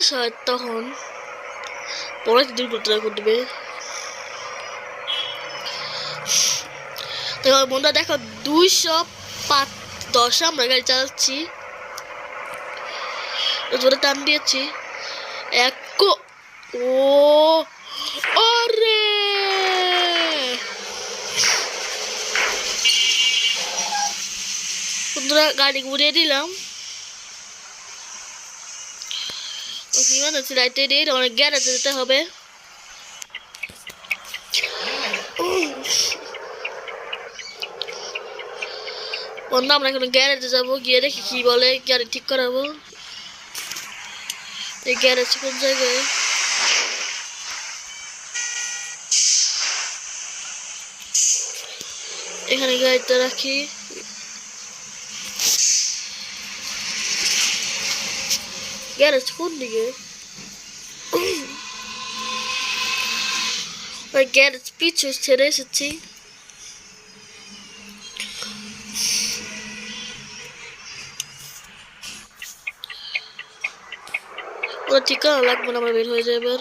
শায়দ তখন পরে দিন করতে করবে তো বন্ধুরা, দেখো, দুইশো পাঁচ দশে আমরা গাড়ি চালাচ্ছি। জোরে টান দিয়েছি। এক ও, আরে! বন্ধুরা, গাড়ি ঘুরিয়ে দিলাম। বিমান হচ্ছে লাইটে দিয়ে অনেক গ্যারেজে যেতে হবে বন্ধু আমরা এখন গ্যারেজে যাব গিয়ে দেখি কি বলে গাড়ি ঠিক করাবো এই গ্যারেজ কোন জায়গায় এখানে গাড়িটা রাখি গ্যারেজ কোন দিকে ওই গ্যারেজ পিছু ছেড়ে এসেছি ওরা ঠিকানা লাগবে না আমার বের হয়ে যাবে এবার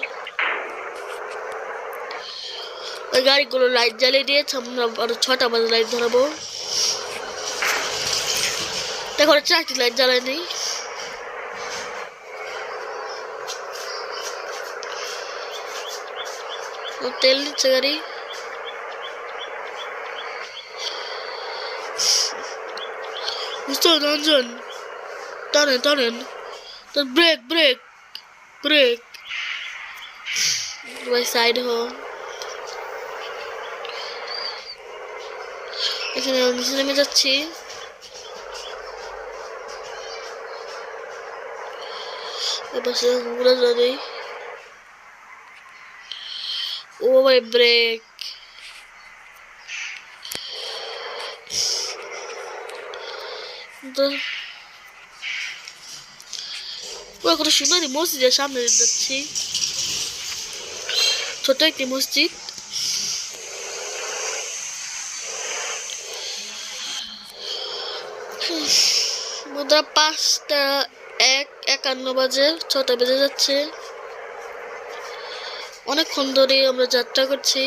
ওই গাড়িগুলো লাইট জ্বালিয়ে দিয়েছে আমরা আরও ছটা বাজে লাইট ধরাবো দেখো চারটি লাইট জ্বালায়নি ও তেল নিচ্ছে গাড়ি। বুঝতে রঞ্জন, টানেন টানেন। তোর ব্রেক ব্রেক ব্রেক। ভাই সাইড হ এখানে নিচে নেমে যাচ্ছি। এবার সে ঘুরে ব্রেক তো পুরো কত সুন্দর এই মসজিদের সামনে যাচ্ছি ছোট একটি মসজিদ মুদ্রা পাঁচটা এক একান্ন বাজে ছটা বেজে যাচ্ছে অনেকক্ষণ ধরে আমরা যাত্রা করছি।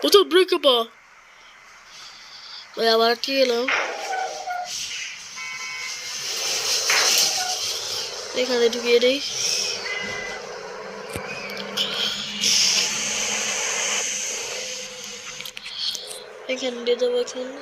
প্রচুর ব্রেক আবার কি এলাম এখানে ঢুকিয়ে দিই। এখানে দিয়ে দেবো এখানে।